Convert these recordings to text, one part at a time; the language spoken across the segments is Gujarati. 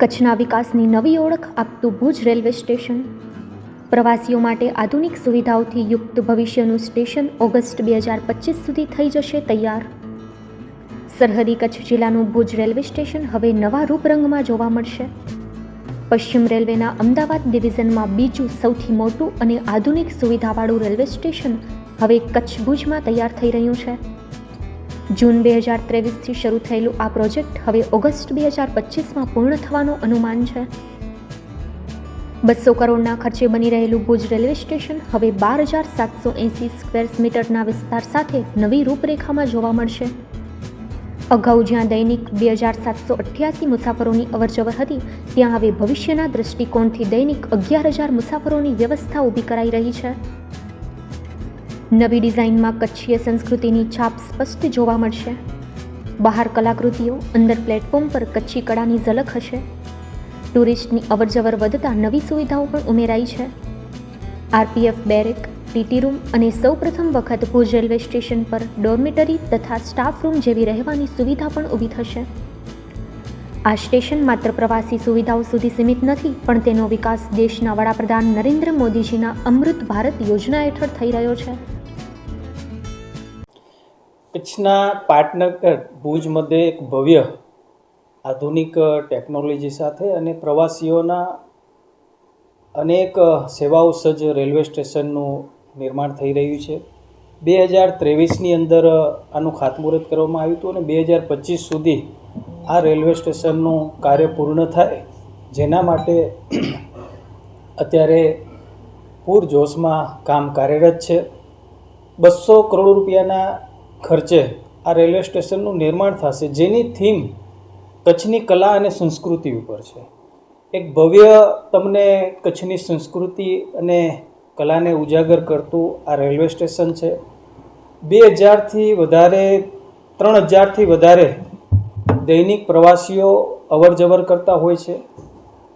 કચ્છના વિકાસની નવી ઓળખ આપતું ભુજ રેલવે સ્ટેશન. પ્રવાસીઓ માટે આધુનિક સુવિધાઓથી યુક્ત ભવિષ્યનું સ્ટેશન ઓગસ્ટ બે હજાર પચીસ સુધી થઈ જશે તૈયાર. સરહદી કચ્છ જિલ્લાનું ભુજ રેલવે સ્ટેશન હવે નવા રૂપરંગમાં જોવા મળશે. પશ્ચિમ રેલવેના અમદાવાદ ડિવિઝનમાં બીજું સૌથી મોટું અને આધુનિક સુવિધાવાળું રેલવે સ્ટેશન હવે કચ્છ ભુજમાં તૈયાર થઈ રહ્યું છે. જૂન બે હજાર ત્રેવીસથી શરૂ થયેલું આ પ્રોજેક્ટ હવે ઓગસ્ટ બે હજાર પચીસમાં પૂર્ણ થવાનું અનુમાન છે. બસો કરોડના ખર્ચે બની રહેલું ભુજ રેલવે સ્ટેશન હવે બાર હજાર સાતસો એંસી સ્ક્વેર મીટરના વિસ્તાર સાથે નવી રૂપરેખામાં જોવા મળશે. અગાઉ જ્યાં દૈનિક બે હજાર સાતસો અઠ્યાસી મુસાફરોની અવરજવર હતી, ત્યાં હવે ભવિષ્યના દૃષ્ટિકોણથી દૈનિક અગિયાર હજાર મુસાફરોની વ્યવસ્થા ઊભી કરાઈ રહી છે. નવી ડિઝાઇનમાં કચ્છીય સંસ્કૃતિની છાપ સ્પષ્ટ જોવા મળશે. બહાર કલાકૃતિઓ, અંદર પ્લેટફોર્મ પર કચ્છી કળાની ઝલક હશે. ટુરિસ્ટની અવરજવર વધતા નવી સુવિધાઓ પણ ઉમેરાઈ છે. આરપીએફ બેરેક, ટીટી રૂમ અને સૌપ્રથમ વખત ભુજ રેલવે સ્ટેશન પર ડોર્મિટરી તથા સ્ટાફ રૂમ જેવી રહેવાની સુવિધા પણ ઊભી થશે. આ સ્ટેશન માત્ર પ્રવાસી સુવિધાઓ સુધી સીમિત નથી, પણ તેનો વિકાસ દેશના વડાપ્રધાન નરેન્દ્ર મોદીજીના અમૃત ભારત યોજના હેઠળ થઈ રહ્યો છે. કચ્છના પાટનગર ભુજ મધ્યે એક ભવ્ય આધુનિક ટેકનોલોજી સાથે અને પ્રવાસીઓના અનેક સેવાઓ સજ્જ રેલવે સ્ટેશનનું નિર્માણ થઈ રહ્યું છે. બે હજાર ત્રેવીસની અંદર આનું ખાતમુહૂર્ત કરવામાં આવ્યું હતું અને બે હજાર પચીસ સુધી આ રેલવે સ્ટેશનનું કાર્ય પૂર્ણ થાય જેના માટે અત્યારે પૂરજોશમાં કામ કાર્યરત છે. બસો કરોડ રૂપિયાના ખર્ચે આ રેલવે સ્ટેશનનું નિર્માણ થશે, જેની થીમ કચ્છની કલા અને સંસ્કૃતિ ઉપર છે. એક ભવ્ય તમને કચ્છની સંસ્કૃતિ અને કલાને ઉજાગર કરતું આ રેલવે સ્ટેશન છે. બે હજારથી વધારે, ત્રણ હજારથી વધારે દૈનિક પ્રવાસીઓ અવર જવર કરતા હોય છે.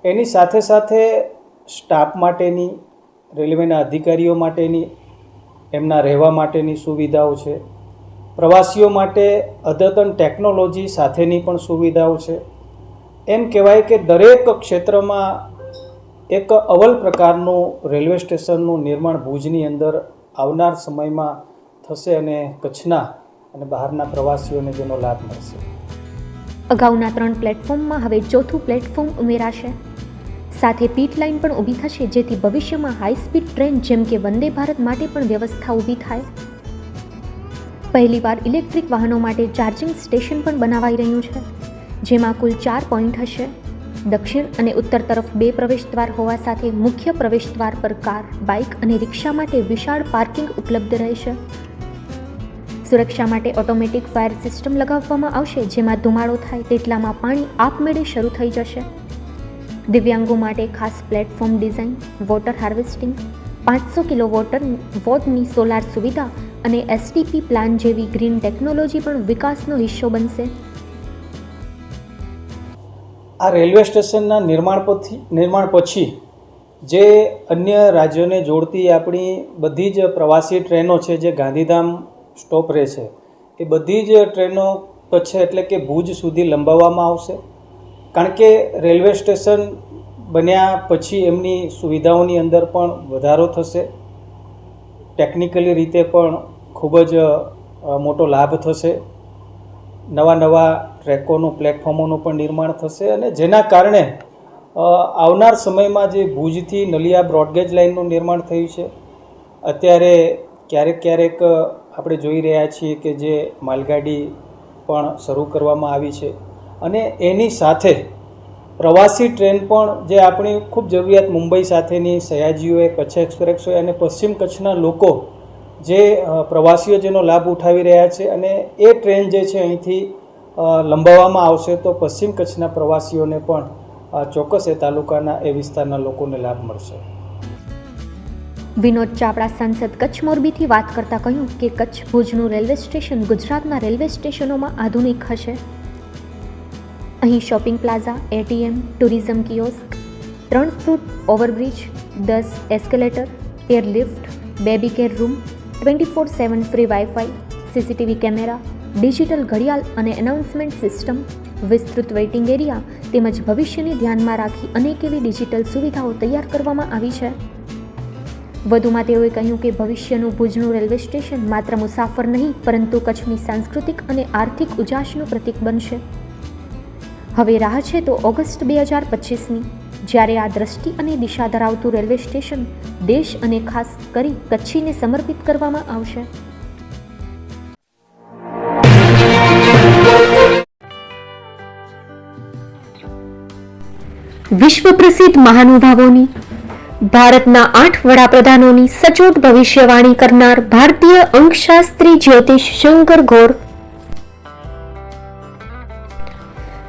એની સાથે સાથે સ્ટાફ માટેની, રેલવેના અધિકારીઓ માટેની, એમના રહેવા માટેની સુવિધાઓ છે. પ્રવાસીઓ માટે અદ્યતન ટેકનોલોજી સાથેની પણ સુવિધાઓ છે. એમ કહેવાય કે દરેક ક્ષેત્રમાં એક અવલ પ્રકારનું રેલવે સ્ટેશનનું નિર્માણ ભુજની અંદર આવનાર સમયમાં થશે અને કચ્છના અને બહારના પ્રવાસીઓને જેનો લાભ મળશે. અગાઉના ત્રણ પ્લેટફોર્મમાં હવે ચોથું પ્લેટફોર્મ ઉમેરાશે. સાથે પીટ લાઇન પણ ઊભી થશે, જેથી ભવિષ્યમાં હાઈ સ્પીડ ટ્રેન જેમ કે વંદે ભારત માટે પણ વ્યવસ્થા ઊભી થાય. પહેલીવાર ઇલેક્ટ્રિક વાહનો માટે ચાર્જિંગ સ્ટેશન પણ બનાવાઈ રહ્યું છે, જેમાં કુલ ચાર પોઈન્ટ હશે. દક્ષિણ અને ઉત્તર તરફ બે પ્રવેશદ્વાર હોવા સાથે મુખ્ય પ્રવેશદ્વાર પર કાર, બાઇક અને રિક્ષા માટે વિશાળ પાર્કિંગ ઉપલબ્ધ રહેશે. સુરક્ષા માટે ઓટોમેટિક ફાયર સિસ્ટમ લગાવવામાં આવશે, જેમાં ધુમાડો થાય તેટલામાં પાણી આપમેળે શરૂ થઈ જશે. દિવ્યાંગો માટે ખાસ પ્લેટફોર્મ ડિઝાઇન, વોટર હાર્વેસ્ટિંગ, પાંચસો કિલો વોટર, વોટની સોલાર સુવિધા અને એસટીપી પ્લાન જેવી ગ્રીન ટેકનોલોજી પણ વિકાસનો હિસ્સો બનશે. આ રેલવે સ્ટેશનના નિર્માણ પછી નિર્માણ પછી જે અન્ય રાજ્યોને જોડતી આપણી બધી જ પ્રવાસી ટ્રેનો છે, જે ગાંધીધામ સ્ટોપ રહે છે એ બધી જ ટ્રેનો કચ્છ એટલે કે ભુજ સુધી લંબાવવામાં આવશે. કારણ કે રેલવે સ્ટેશન બન્યા પછી એમની સુવિધાઓની અંદર પણ વધારો થશે. ટેકનિકલી રીતે પણ ખૂબ જ મોટો લાભ થશે. નવા નવા ટ્રેકોનું, પ્લેટફોર્મોનું પણ નિર્માણ થશે અને જેના કારણે આવનાર સમયમાં જે ભુજથી નલિયા બ્રોડગેજ લાઇનનું નિર્માણ થયું છે, અત્યારે ક્યારેક ક્યારેક આપણે જોઈ રહ્યા છીએ કે જે માલગાડી પણ શરૂ કરવામાં આવી છે. અને એની સાથે પ્રવાસી ટ્રેન પણ જે આપણી ખૂબ જરૂરિયાત મુંબઈ સાથેની સયાજીઓએ, કચ્છ એક્સપ્રેસ હોય અને પશ્ચિમ કચ્છના લોકો જે પ્રવાસીઓ જેનો લાભ ઉઠાવી રહ્યા છે અને એ ટ્રેન જે છે અહીંથી લંબાવવામાં આવશે તો પશ્ચિમ કચ્છના પ્રવાસીઓને પણ ચોક્કસ એ તાલુકાના એ વિસ્તારના લોકોને લાભ મળશે. વિનોદ ચાવડા સાંસદ કચ્છ મોરબીથી વાત કરતા કહ્યું કે કચ્છ ભુજનું રેલવે સ્ટેશન ગુજરાતના રેલવે સ્ટેશનોમાં આધુનિક હશે. અહીં shopping plaza, ATM, tourism kiosk, ત્રણ ફૂટ ઓવરબ્રિજ, દસ escalator air lift baby care room twenty four seven free wifi, CCTV camera, digital ઘડિયાળ અને એનાઉન્સમેન્ટ સિસ્ટમ, વિસ્તૃત વેઇટિંગ એરિયા તેમજ ભવિષ્યને ધ્યાનમાં રાખી અનેક એવી ડિજિટલ સુવિધાઓ તૈયાર કરવામાં આવી છે. વધુમાં તેઓએ કહ્યું કે ભવિષ્યનું ભુજનું રેલવે સ્ટેશન માત્ર મુસાફર નહીં, પરંતુ કચ્છની સાંસ્કૃતિક અને આર્થિક ઉજાસનું પ્રતીક બનશે. હવે રાહ છે તો ઓગસ્ટ બે હજાર પચીસની. જ્યારે આ દ્રષ્ટિ અને દિશા ધરાવતું રેલવે સ્ટેશન દેશ અને ખાસ કરી કચ્છીને સમર્પિત કરવામાં આવશે. વિશ્વ પ્રસિદ્ધ મહાનુભાવોની, ભારતના આઠ વડાપ્રધાનોની સચોટ ભવિષ્યવાણી કરનાર ભારતીય અંકશાસ્ત્રી જ્યોતિષ શંકર ગોર